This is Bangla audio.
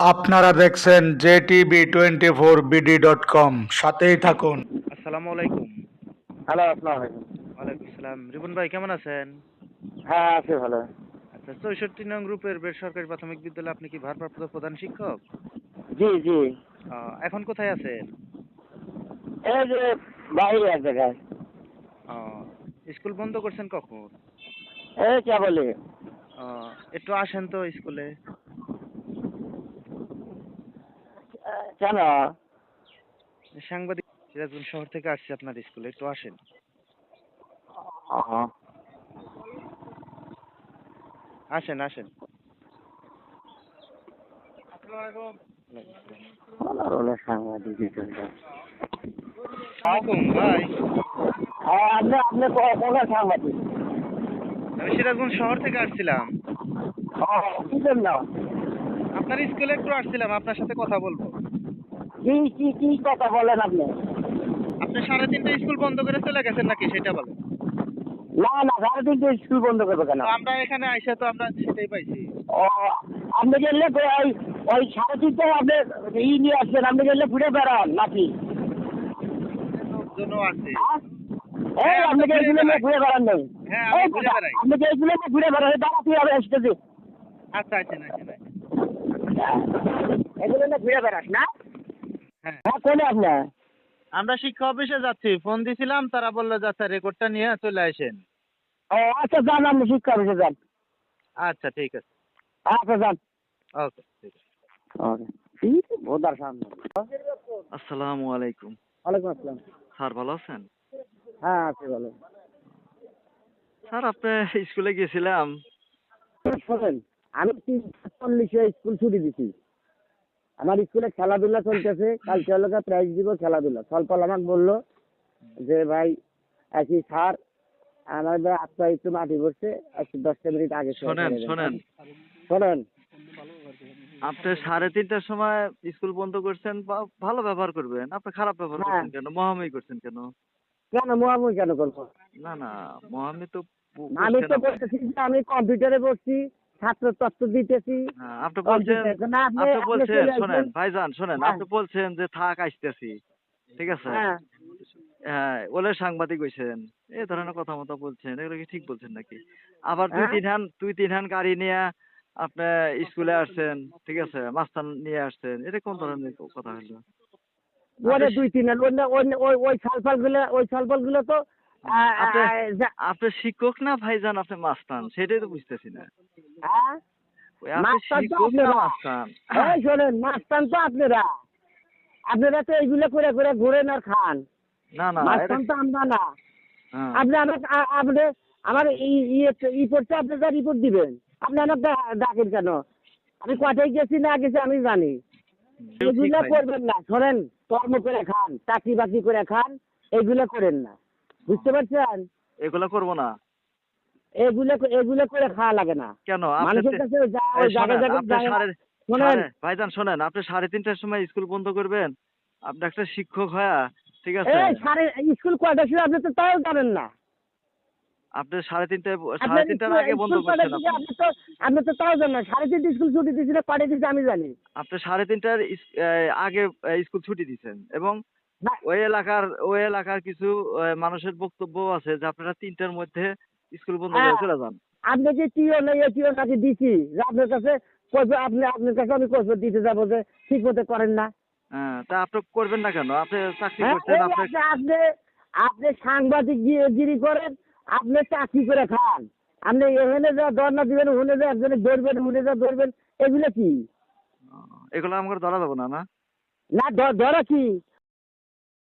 আপনারা দেখছেন J TV twenty four BD dot com সাথেই থাকুন। আসসালামু আলাইকুম। হ্যালো আসসালামু আলাইকুম। ওয়ালাইকুম আসসালাম রিপন ভাই কেমন আছেন? হ্যাঁ আছি ভালো। আচ্ছা চৌষট্টি নং গ্রুপের বেসরকারি প্রাথমিক বিদ্যালয়ে আপনি কি ভারপ্রাপ্ত প্রধান শিক্ষক? জি জি। এখন কোথায় আছেন? এই যে বাইরে এক জায়গায়। স্কুল বন্ধ করছেন কখন? এই কে বলি একটু আসেন তো স্কুলে। কেন সাংবাদিক সিরাজগঞ্জ শহর থেকে আসছি আপনার স্কুলে একটু আসেন। আসেন আসেন। হ্যাঁ আমি সিরাজগঞ্জ শহর থেকে আসছিলাম। ও, আপনার স্কুলে একটু আসছিলাম আপনার সাথে কথা বলব। কি কি কি কথা বলেন আপনি? আপনি সাড়ে তিনটে স্কুল বন্ধ করে চলে গেছেন নাকি সেটা বলেন? না না সাড়ে তিনটে স্কুল বন্ধ করবে কেন? আমরা এখানে আইসা তো আমরা সেটাই পাইছি। ও আপনি গেলে ওই ওই সাড়ে তিনটে আপনি ই নিয়ে আসছেন আপনি গেলে ঘুরে বেড়ান নাকি? আছে। হ্যাঁ? এই আপনি যে এগুলো নিয়ে ঘুরে বেড়ান নেই। হ্যাঁ, আমি এই ঘুরে বেড়াই। আপনি ঘুরে বেড়ান দাঁড়াতে হবে আসতেছি আচ্ছা আচ্ছা আচ্ছা আচ্ছা। এগুলো নিয়ে ঘুরে বেড়াস না? হ্যাঁ। হ্যাঁ কোনে আপনি আমরা শিক্ষা অফিসে যাচ্ছি। ফোন দিছিলাম তারা বলল যে আচ্ছা রেকর্ডটা নিয়ে চলে আসেন। ও আচ্ছা যান আপনি শিক্ষা অফিসে যান। আচ্ছা ঠিক আছে। আচ্ছা যান। ওকে ঠিক আছে। ওকে। ঠিক সামনে। আসসালামু আলাইকুম। ওয়ালাইকুম আসসালাম। স্যার ভালো আছেন? হ্যাঁ আছি ভালো। স্যার আপনি স্কুলে গেছিলাম শোনেন আমি তিন চল্লিশে স্কুল ছুটি দিছি। আমার স্কুলে খেলাধুলা চলতেছে কালকে হলো প্রাইজ দিব খেলাধুলা। সলপল আমাকে বলল যে ভাই একই স্যার আমার ভাই আপনার একটু মাটি পড়ছে একটু দশটা মিনিট আগে শোনেন শোনেন। শোনেন। আপনি সাড়ে তিনটার সময় স্কুল বন্ধ করছেন ভালো ব্যবহার করবেন। আপনি খারাপ ব্যবহার হ্যাঁ। করছেন কেন? মহামি করছেন কেন? কেন মোহাম্মদ কেন করব? না না মহামি তো আমি তো। বলতেছি যে আমি কম্পিউটারে বসছি ছাত্র তত্ত্ব দিতেছি। হ্যাঁ, আপনি বলছেন আপনি- বলছেন। শোনেন ভাইজান শোনেন হ্যাঁ। আপনি বলছেন যে থাক আসতেছি। ঠিক আছে? হ্যাঁ। হ্যাঁ ওলে সাংবাদিক হইছেন এই ধরনের কথা মতো বলছেন এগুলো কি ঠিক বলছেন নাকি? আবার দুই? তিন হান দুই তিন হান গাড়ি নিয়ে আপনি স্কুলে আসছেন ঠিক আছে? মাস্তান নিয়ে আসছেন এটা কোন ধরনের কথা হলো ওরে দুই তিন অন্য- ওই ওই সালফালগুলো ওই সালফালগুলো তো আপনি শিক্ষক না ভাইজান আপনি মাস্তান সেটাই তো বুঝতেছি না। হ্যাঁ? ওই তো আপনারা। এই শোনেন মাস্তান তো আপনারা। আপনারা তো এইগুলো করে করে ঘুরেন আর খান। না না মাস্তান তো আমরা না। আপনি আমার আপনি আমার ই- ই পড়ছে আপনি যা রিপোর্ট দিবেন আপনি আমার ডাকেন কেন? আমি কোথায় গেছি না গেছি আমি জানি। এগুলো করবেন না। শোনেন কর্ম করে খান চাকরি বাকরি করে খান এগুলো করেন না। বুঝতে পারছেন? এগুলা করব না। এগুলো এগুলো করে খাওয়া লাগে না। কেন? মানুষের কাছে শোনেন, ভাইজান শোনেন আপনি সাড়ে তিনটার সময় স্কুল বন্ধ করবেন। আপনি একটা শিক্ষক হয়া ঠিক আছে? সাড়ে স্কুল কয়টার সময় আপনি তো তাও জানেন না। আপনি সাড়ে তিনটায় সাড়ে তিনটার আগে বন্ধ করছেন আপনি। তো আপনি তো তাও জানেন সাড়ে তিনটে স্কুল ছুটি দিয়েছিল দিয়েছে আমি জানি। আপনি সাড়ে তিনটার আগে স্কুল ছুটি দিয়েছেন। এবং ওই এলাকার ওই এলাকার কিছু মানুষের বক্তব্য আছে যে আপনারা তিনটার মধ্যে স্কুল বন্ধ করে হ্যাঁ। চলে যান। আপনি যে টিও না এ টিও নাকি দিছি। আপনার কাছে কৈফিয়ত- আপনি আপনার কাছে আমি কৈফিয়ত দিতে যাব যে ঠিক মতো করেন না। হ্যাঁ তা আপনি করবেন না কেন? আপনি চাকরি হ্যাঁ, করছেন আপনি আপনি আপনি সাংবাদিক গিরি করেন আপনি চাকরি করে খান। আপনি এখানে যা ধর্ণা দিবেন ওখানে যা একজনে ধরবেন ওখানে যা ধরবেন এগুলো কি? এগুলো আমাকে ধরা যাবে না না? না ধরা কি?